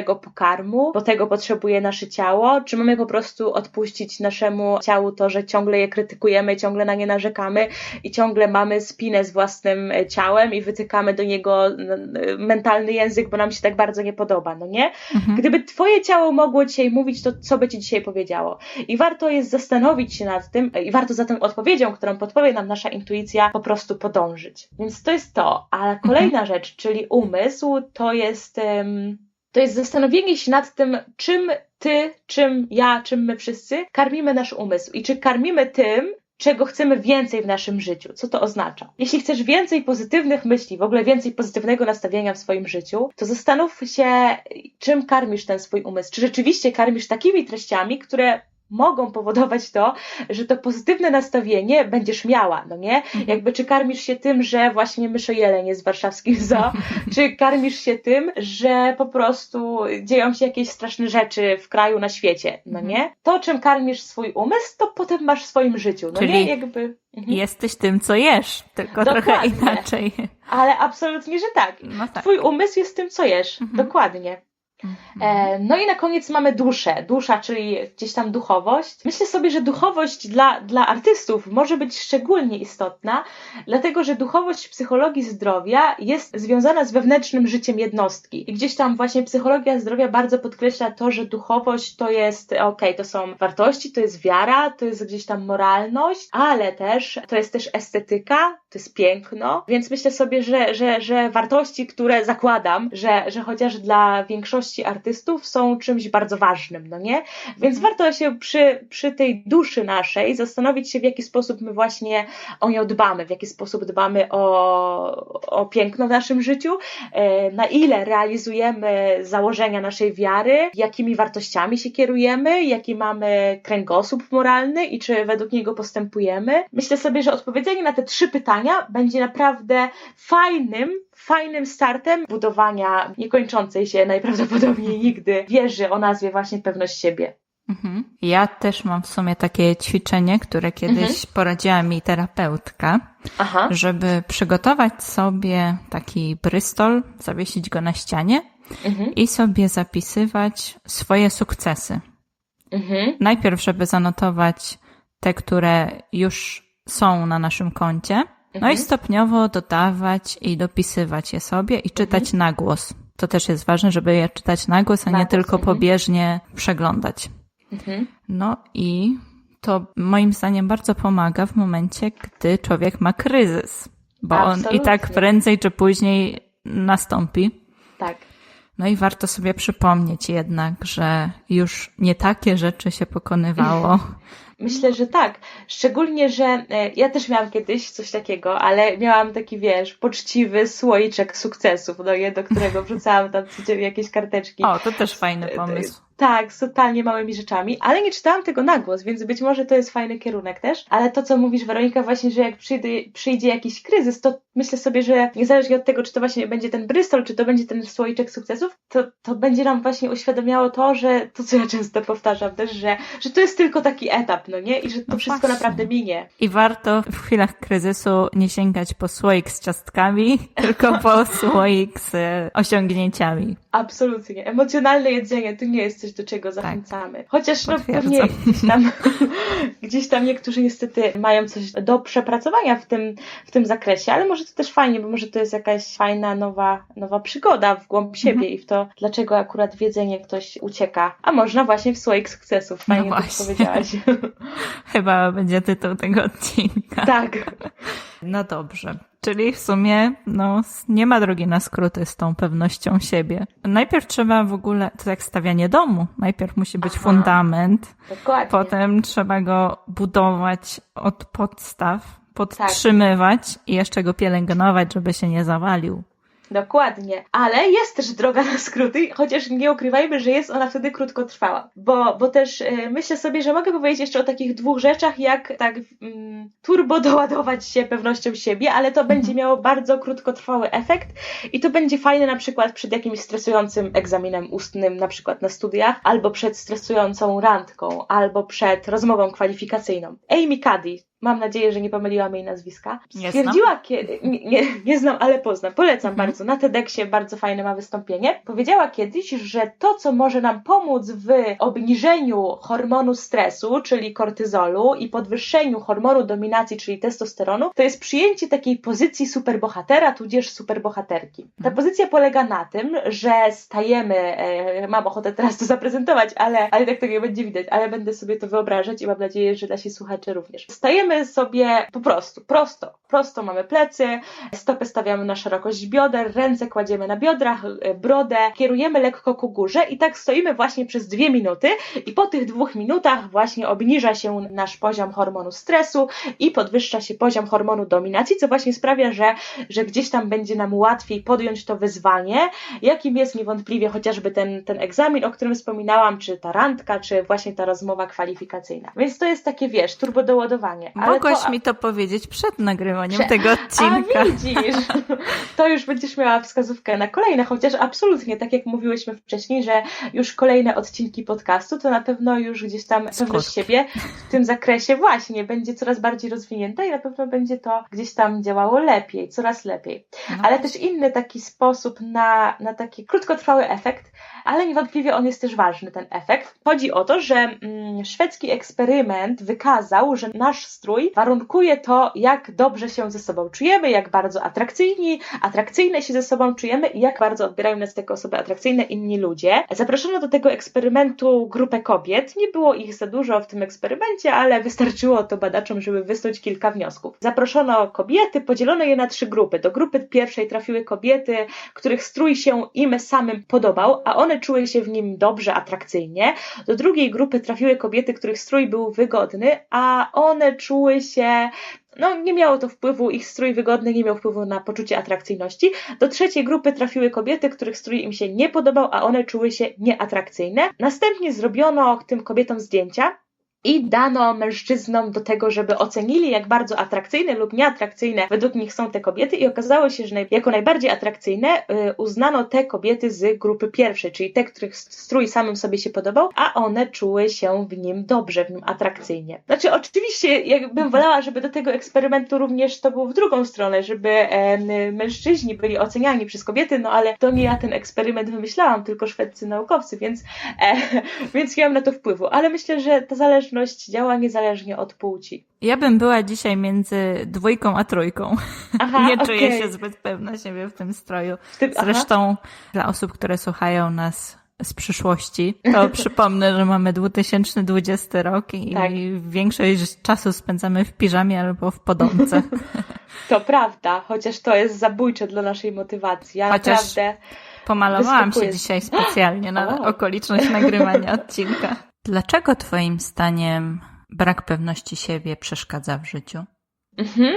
pokarmu, bo tego potrzebuje nasze ciało, czy mamy po prostu odpuścić naszemu ciału to, że ciągle je krytykujemy, ciągle na nie narzekamy i ciągle mamy spinę z własnym ciałem i wytykamy do niego mentalny język, bo nam się tak bardzo nie podoba, no nie? Mhm. Gdyby twoje ciało mogło dzisiaj mówić, to co by ci dzisiaj powiedziało? I warto jest zastanowić się nad tym i warto za tą odpowiedzią, którą podpowie nam nasza intuicja, po prostu podążyć. Więc to jest to. A kolejna mhm. rzecz, czyli umysł, to jest... Um, to jest zastanowienie się nad tym, czym ty, czym ja, czym my wszyscy karmimy nasz umysł i czy karmimy tym, czego chcemy więcej w naszym życiu. Co to oznacza? Jeśli chcesz więcej pozytywnych myśli, w ogóle więcej pozytywnego nastawienia w swoim życiu, to zastanów się, czym karmisz ten swój umysł. Czy rzeczywiście karmisz takimi treściami, które mogą powodować to, że to pozytywne nastawienie będziesz miała, no nie? Mhm. Jakby czy karmisz się tym, że właśnie myszojeleń jest warszawskim zoo, czy karmisz się tym, że po prostu dzieją się jakieś straszne rzeczy w kraju, na świecie, no mhm. nie? To, czym karmisz swój umysł, to potem masz w swoim życiu, no Czyli nie? Jakby... Mhm. Jesteś tym, co jesz, tylko Dokładnie. trochę inaczej. Ale absolutnie, że tak. No tak. Twój umysł jest tym, co jesz. Mhm. Dokładnie. E, no i na koniec mamy duszę. Dusza, czyli gdzieś tam duchowość. Myślę sobie, że duchowość dla, dla artystów może być szczególnie istotna, dlatego że duchowość psychologii zdrowia jest związana z wewnętrznym życiem jednostki. I gdzieś tam właśnie psychologia zdrowia bardzo podkreśla to, że duchowość to jest, okej, okay, to są wartości, to jest wiara, to jest gdzieś tam moralność, ale też to jest też estetyka, to jest piękno. Więc myślę sobie, że, że, że wartości, które zakładam, że, że chociaż dla większości artystów są czymś bardzo ważnym, no nie? Więc mhm. warto się przy, przy tej duszy naszej zastanowić się, w jaki sposób my właśnie o nią dbamy, w jaki sposób dbamy o, o piękno w naszym życiu, e, na ile realizujemy założenia naszej wiary, jakimi wartościami się kierujemy, jaki mamy kręgosłup moralny i czy według niego postępujemy. Myślę sobie, że odpowiedzenie na te trzy pytania będzie naprawdę fajnym fajnym startem budowania niekończącej się najprawdopodobniej nigdy wieży o nazwie właśnie pewność siebie. Mhm. Ja też mam w sumie takie ćwiczenie, które kiedyś mhm. poradziła mi terapeutka, Aha. żeby przygotować sobie taki brystol, zawiesić go na ścianie mhm. i sobie zapisywać swoje sukcesy. Mhm. Najpierw, żeby zanotować te, które już są na naszym koncie, no i mhm. stopniowo dodawać i dopisywać je sobie i czytać mhm. na głos. To też jest ważne, żeby je czytać na głos, a nie tylko mhm. pobieżnie przeglądać. Mhm. No i to moim zdaniem bardzo pomaga w momencie, gdy człowiek ma kryzys, bo Absolutnie. on i tak prędzej czy później nastąpi. Tak. No i warto sobie przypomnieć jednak, że już nie takie rzeczy się pokonywało, Myślę, że tak. Szczególnie, że e, ja też miałam kiedyś coś takiego, ale miałam taki, wiesz, poczciwy słoiczek sukcesów, no do którego wrzucałam tam jakieś karteczki. O, to też fajny pomysł. Tak, z totalnie małymi rzeczami, ale nie czytałam tego na głos, więc być może to jest fajny kierunek też. Ale to, co mówisz, Weronika, właśnie, że jak przyjdzie, przyjdzie jakiś kryzys, to myślę sobie, że niezależnie od tego, czy to właśnie będzie ten Bristol, czy to będzie ten słoiczek sukcesów, to, to będzie nam właśnie uświadamiało to, że to, co ja często powtarzam też, że, że to jest tylko taki etap, no nie? I że to no wszystko właśnie. naprawdę minie. I warto w chwilach kryzysu nie sięgać po słoik z ciastkami, tylko po słoik z osiągnięciami. Absolutnie. Emocjonalne jedzenie to nie jest coś, do czego tak. zachęcamy. Tak. Chociaż no, pewnie gdzieś tam, gdzieś tam niektórzy niestety mają coś do przepracowania w tym, w tym zakresie, ale może to też fajnie, bo może to jest jakaś fajna, nowa, nowa przygoda w głąb siebie mhm. i w to, dlaczego akurat w jedzenie ktoś ucieka. A można właśnie w słoik sukcesów. Fajnie no to powiedziałaś. Chyba będzie tytuł tego odcinka. Tak. No dobrze. Czyli w sumie no, nie ma drogi na skróty z tą pewnością siebie. Najpierw trzeba w ogóle, to jak stawianie domu. Najpierw musi być Aha, fundament, dokładnie. potem trzeba go budować od podstaw, podtrzymywać tak. i jeszcze go pielęgnować, żeby się nie zawalił. Dokładnie. Ale jest też droga na skróty, chociaż nie ukrywajmy, że jest ona wtedy krótkotrwała. Bo, bo też y, myślę sobie, że mogę powiedzieć jeszcze o takich dwóch rzeczach, jak tak mm, turbo doładować się pewnością siebie, ale to będzie mhm. miało bardzo krótkotrwały efekt i to będzie fajne na przykład przed jakimś stresującym egzaminem ustnym, na przykład na studiach, albo przed stresującą randką, albo przed rozmową kwalifikacyjną. Amy Cuddy, mam nadzieję, że nie pomyliłam jej nazwiska, stwierdziła kiedy, nie, nie, nie znam, ale poznam, polecam mhm. bardzo, na TEDxie bardzo fajne ma wystąpienie, powiedziała kiedyś, że to, co może nam pomóc w obniżeniu hormonu stresu, czyli kortyzolu i podwyższeniu hormonu dominacji, czyli testosteronu, to jest przyjęcie takiej pozycji superbohatera, tudzież superbohaterki. Ta mhm. pozycja polega na tym, że stajemy, e, mam ochotę teraz to zaprezentować, ale, ale tak tego nie będzie widać, ale będę sobie to wyobrażać i mam nadzieję, że nasi słuchacze również. Stajemy sobie po prostu, prosto, prosto mamy plecy, stopy stawiamy na szerokość bioder, ręce kładziemy na biodrach, e, brodę, kierujemy lekko ku górze i tak stoimy właśnie przez dwie minuty i po tych dwóch minutach właśnie obniża się nasz poziom hormonu stresu i podwyższa się poziom hormonu dominacji, co właśnie sprawia, że, że gdzieś tam będzie nam łatwiej podjąć to wyzwanie, jakim jest niewątpliwie chociażby ten, ten egzamin, o którym wspominałam, czy ta randka, czy właśnie ta rozmowa kwalifikacyjna. Więc to jest takie, wiesz, turbodoładowanie. Mogłaś to... mi to powiedzieć przed nagrywaniem Prze... tego odcinka. A widzisz, to już będziesz miała wskazówkę na kolejne, chociaż absolutnie, tak jak mówiłyśmy wcześniej, że już kolejne odcinki podcastu, to na pewno już gdzieś tam pewność siebie w tym zakresie właśnie będzie coraz bardziej rozwinięta i na pewno będzie to gdzieś tam działało lepiej, coraz lepiej. No. Ale też inny taki sposób na, na taki krótkotrwały efekt, ale niewątpliwie on jest też ważny, ten efekt. Chodzi o to, że mm, szwedzki eksperyment wykazał, że nasz strój warunkuje to, jak dobrze się ze sobą czujemy, jak bardzo atrakcyjni, atrakcyjne się ze sobą czujemy i jak bardzo odbierają nas jako osoby atrakcyjne inni ludzie. Zaproszono do tego eksperymentu grupę kobiet. Nie było ich za dużo w tym eksperymencie, ale wystarczyło to badaczom, żeby wysnuć kilka wniosków. Zaproszono kobiety, podzielono je na trzy grupy. Do grupy pierwszej trafiły kobiety, których strój się im samym podobał, a one czuły się w nim dobrze, atrakcyjnie. Do drugiej grupy trafiły kobiety, których strój był wygodny, a one czuły się no, nie miało to wpływu, ich strój wygodny nie miał wpływu na poczucie atrakcyjności. Do trzeciej grupy trafiły kobiety, których strój im się nie podobał, a one czuły się nieatrakcyjne. Następnie zrobiono tym kobietom zdjęcia, i dano mężczyznom do tego, żeby ocenili, jak bardzo atrakcyjne lub nieatrakcyjne według nich są te kobiety, i okazało się, że jako najbardziej atrakcyjne y, uznano te kobiety z grupy pierwszej, czyli te, których strój samym sobie się podobał, a one czuły się w nim dobrze, w nim atrakcyjnie. Znaczy, oczywiście, jakbym wolała, żeby do tego eksperymentu również to było w drugą stronę, żeby mężczyźni byli oceniani przez kobiety, no ale to nie ja ten eksperyment wymyślałam, tylko szwedzcy naukowcy, więc, e, więc nie mam na to wpływu. Ale myślę, że to zależy zależność działa niezależnie od płci. Ja bym była dzisiaj między dwójką a trójką. Aha, Nie czuję okay. się zbyt pewna siebie w tym stroju. Zresztą aha. dla osób, które słuchają nas z przyszłości, to przypomnę, że mamy 2020 rok i tak. większość czasu spędzamy w piżamie albo w podomce. To prawda, chociaż to jest zabójcze dla naszej motywacji. Ja chociaż naprawdę pomalowałam się dzisiaj specjalnie na o. okoliczność nagrywania odcinka. Dlaczego Twoim zdaniem brak pewności siebie przeszkadza w życiu? Mhm.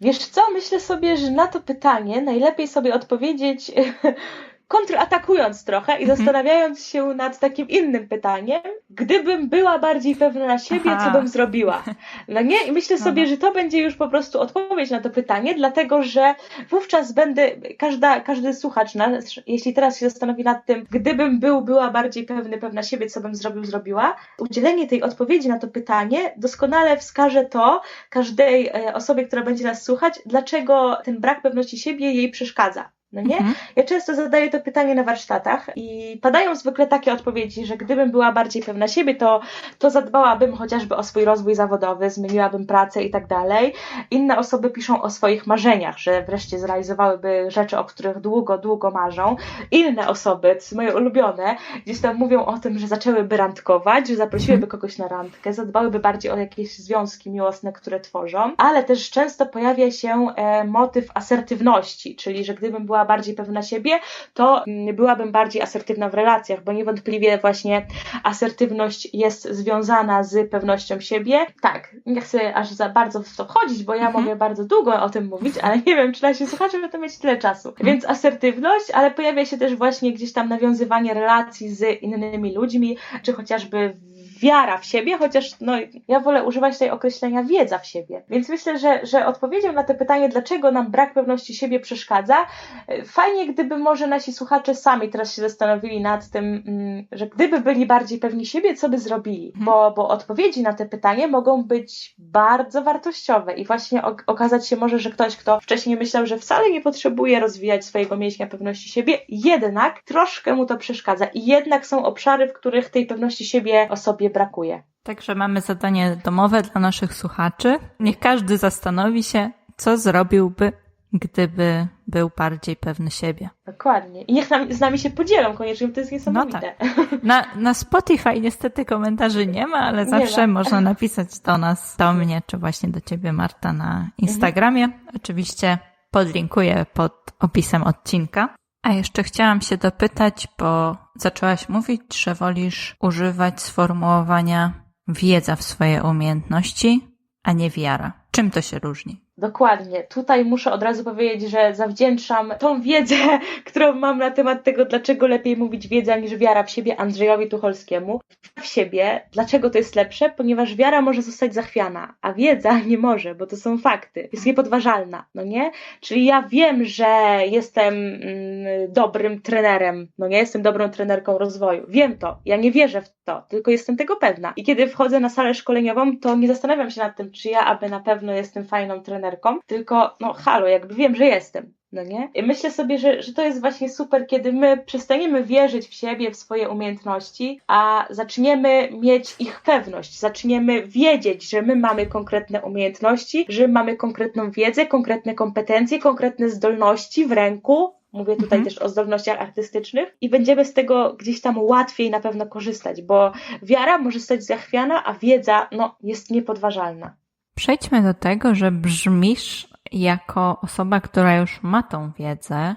Wiesz co, myślę sobie, że na to pytanie najlepiej sobie odpowiedzieć kontratakując trochę i mhm. zastanawiając się nad takim innym pytaniem, gdybym była bardziej pewna na siebie, Aha. co bym zrobiła. No nie? I myślę sobie, że to będzie już po prostu odpowiedź na to pytanie, dlatego że wówczas będę, każda, każdy słuchacz, nas, jeśli teraz się zastanowi nad tym, gdybym był, była bardziej pewny, pewna siebie, co bym zrobił, zrobiła, udzielenie tej odpowiedzi na to pytanie doskonale wskaże to każdej e, osobie, która będzie nas słuchać, dlaczego ten brak pewności siebie jej przeszkadza. No nie? Mhm. Ja często zadaję to pytanie na warsztatach i padają zwykle takie odpowiedzi, że gdybym była bardziej pewna siebie, to, to zadbałabym chociażby o swój rozwój zawodowy, zmieniłabym pracę i tak dalej. Inne osoby piszą o swoich marzeniach, że wreszcie zrealizowałyby rzeczy, o których długo, długo marzą. Inne osoby, to są moje ulubione, gdzieś tam mówią o tym, że zaczęłyby randkować, że zaprosiłyby mhm. kogoś na randkę, zadbałyby bardziej o jakieś związki miłosne, które tworzą, ale też często pojawia się e, motyw asertywności, czyli że gdybym była była bardziej pewna siebie, to mm, byłabym bardziej asertywna w relacjach, bo niewątpliwie właśnie asertywność jest związana z pewnością siebie. Tak, nie chcę aż za bardzo w to wchodzić, bo ja mhm. mogę bardzo długo o tym mówić, ale nie wiem, czy nasi słuchacze będą mieć tyle czasu. Mhm. Więc asertywność, ale pojawia się też właśnie gdzieś tam nawiązywanie relacji z innymi ludźmi, czy chociażby wiara w siebie, chociaż no, ja wolę używać tej określenia wiedza w siebie. Więc myślę, że, że odpowiedzią na to pytanie, dlaczego nam brak pewności siebie przeszkadza, fajnie gdyby może nasi słuchacze sami teraz się zastanowili nad tym, mm, że gdyby byli bardziej pewni siebie, co by zrobili, mhm. bo, bo odpowiedzi na te pytanie mogą być bardzo wartościowe i właśnie okazać się może, że ktoś, kto wcześniej myślał, że wcale nie potrzebuje rozwijać swojego mięśnia pewności siebie, jednak troszkę mu to przeszkadza i jednak są obszary, w których tej pewności siebie osobie brakuje. Także mamy zadanie domowe dla naszych słuchaczy. Niech każdy zastanowi się, co zrobiłby, gdyby był bardziej pewny siebie. Dokładnie. I niech nam, z nami się podzielą koniecznie, bo to jest niesamowite. No tak. na, na Spotify niestety komentarzy nie ma, ale zawsze ma. można napisać do nas, do mnie, czy właśnie do ciebie, Marta, na Instagramie. Mhm. Oczywiście podlinkuję pod opisem odcinka. A jeszcze chciałam się dopytać, bo zaczęłaś mówić, że wolisz używać sformułowania wiedza w swoje umiejętności, a nie wiara. Czym to się różni? Dokładnie. Tutaj muszę od razu powiedzieć, że zawdzięczam tą wiedzę, którą mam na temat tego, dlaczego lepiej mówić wiedza niż wiara w siebie Andrzejowi Tucholskiemu. W siebie, dlaczego to jest lepsze? Ponieważ wiara może zostać zachwiana, a wiedza nie może, bo to są fakty. Jest niepodważalna, no nie? Czyli ja wiem, że jestem mm, dobrym trenerem, no nie? Jestem dobrą trenerką rozwoju. Wiem to. Ja nie wierzę w to, tylko jestem tego pewna. I kiedy wchodzę na salę szkoleniową, to nie zastanawiam się nad tym, czy ja aby na pewno jestem fajną trenerką, tylko no halo, jakby wiem, że jestem. No nie? I myślę sobie, że, że to jest właśnie super, kiedy my przestaniemy wierzyć w siebie, w swoje umiejętności, a zaczniemy mieć ich pewność, zaczniemy wiedzieć, że my mamy konkretne umiejętności, że mamy konkretną wiedzę, konkretne kompetencje, konkretne zdolności w ręku, Mówię tutaj mhm. też o zdolnościach artystycznych i będziemy z tego gdzieś tam łatwiej na pewno korzystać, bo wiara może stać zachwiana, a wiedza no, jest niepodważalna. Przejdźmy do tego, że brzmisz jako osoba, która już ma tą wiedzę,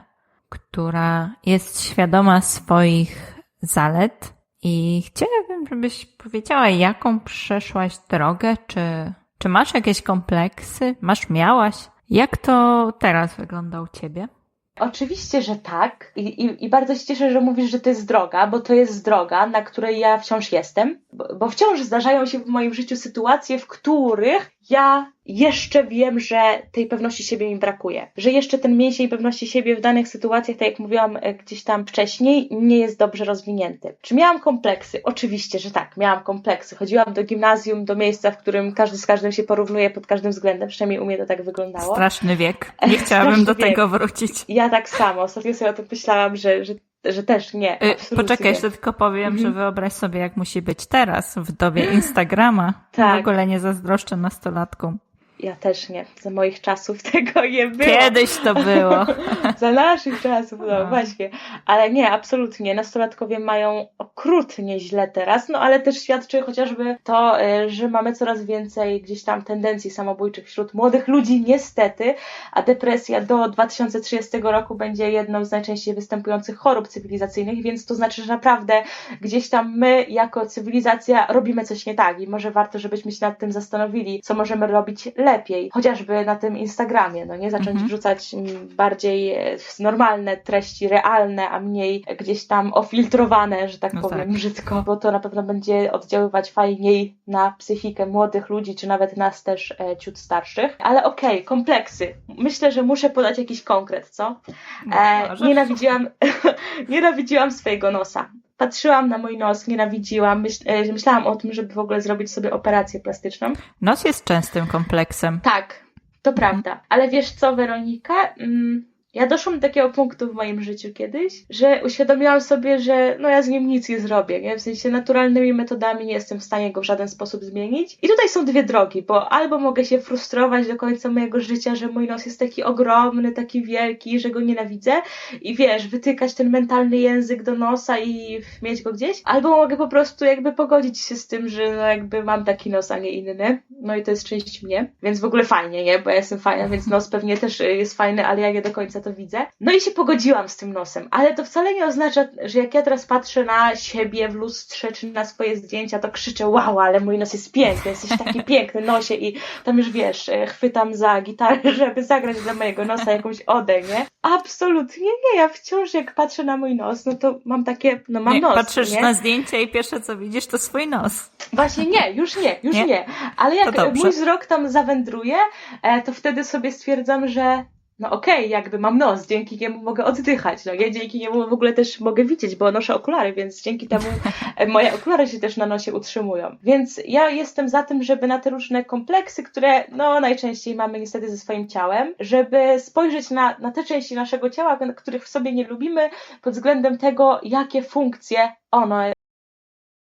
która jest świadoma swoich zalet i chciałabym, żebyś powiedziała, jaką przeszłaś drogę, czy, czy masz jakieś kompleksy, masz, miałaś? Jak to teraz wygląda u ciebie? Oczywiście, że tak. I, i, I, bardzo się cieszę, że mówisz, że to jest droga, bo to jest droga, na której ja wciąż jestem, bo, bo wciąż zdarzają się w moim życiu sytuacje, w których ja jeszcze wiem, że tej pewności siebie mi brakuje. Że jeszcze ten mięsień pewności siebie w danych sytuacjach, tak jak mówiłam e, gdzieś tam wcześniej, nie jest dobrze rozwinięty. Czy miałam kompleksy? Oczywiście, że tak, miałam kompleksy. Chodziłam do gimnazjum, do miejsca, w którym każdy z każdym się porównuje pod każdym względem, przynajmniej u mnie to tak wyglądało. Straszny wiek. Nie chciałabym do tego wrócić. Ja tak samo. Ostatnio sobie o tym myślałam, że, że że też nie. Y, poczekaj, jeszcze tylko powiem, mhm. że wyobraź sobie, jak musi być teraz, w dobie Instagrama. Tak. W ogóle nie zazdroszczę nastolatkom. Ja też nie. Za moich czasów tego nie było. Kiedyś to było. Za naszych czasów, no, no właśnie. Ale nie, absolutnie. Nastolatkowie mają okrutnie źle teraz, no ale też świadczy chociażby to, y, że mamy coraz więcej gdzieś tam tendencji samobójczych wśród młodych ludzi, niestety, a depresja do 2030 roku będzie jedną z najczęściej występujących chorób cywilizacyjnych, więc to znaczy, że naprawdę gdzieś tam my jako cywilizacja robimy coś nie tak i może warto, żebyśmy się nad tym zastanowili, co możemy robić lepiej lepiej, chociażby na tym Instagramie, no nie zacząć mhm. wrzucać bardziej e, normalne treści, realne, a mniej gdzieś tam ofiltrowane, że tak no powiem tak. brzydko, bo to na pewno będzie oddziaływać fajniej na psychikę młodych ludzi, czy nawet nas też e, ciut starszych. Ale okej, okay, kompleksy. Myślę, że muszę podać jakiś konkret, co? No, e, nienawidziłam, nienawidziłam swojego nosa patrzyłam na mój nos, nienawidziłam, myśl, e, myślałam o tym, żeby w ogóle zrobić sobie operację plastyczną. Nos jest częstym kompleksem. Tak, to prawda. Ale wiesz co, Weronika? Mm, ja doszłam do takiego punktu w moim życiu kiedyś, że uświadomiłam sobie, że no ja z nim nic nie zrobię, nie? W sensie naturalnymi metodami nie jestem w stanie go w żaden sposób zmienić. I tutaj są dwie drogi, bo albo mogę się frustrować do końca mojego życia, że mój nos jest taki ogromny, taki wielki, że go nienawidzę i wiesz, wytykać ten mentalny język do nosa i mieć go gdzieś, albo mogę po prostu jakby pogodzić się z tym, że no jakby mam taki nos, a nie inny. No i to jest część mnie, więc w ogóle fajnie, nie? Bo ja jestem fajna, więc nos pewnie też jest fajny, ale ja nie do końca to widzę. No i się pogodziłam z tym nosem, ale to wcale nie oznacza, że jak ja teraz patrzę na siebie w lustrze czy na swoje zdjęcia, to krzyczę wow, ale mój nos jest piękny, jesteś taki piękny nosie i tam już wiesz, e, chwytam za gitarę, żeby zagrać dla mojego nosa jakąś odę, nie? Absolutnie nie, ja wciąż jak patrzę na mój nos, no to mam takie, no mam nie, nos, Patrzysz nie? na zdjęcie i pierwsze co widzisz to swój nos. Właśnie nie, już nie, już nie. nie. Ale jak mój wzrok tam zawędruje, e, to wtedy sobie stwierdzam, że no okej, okay, jakby mam nos, dzięki niemu mogę oddychać, no ja dzięki niemu w ogóle też mogę widzieć, bo noszę okulary, więc dzięki temu moje okulary się też na nosie utrzymują. Więc ja jestem za tym, żeby na te różne kompleksy, które no najczęściej mamy niestety ze swoim ciałem, żeby spojrzeć na, na te części naszego ciała, których w sobie nie lubimy, pod względem tego, jakie funkcje ono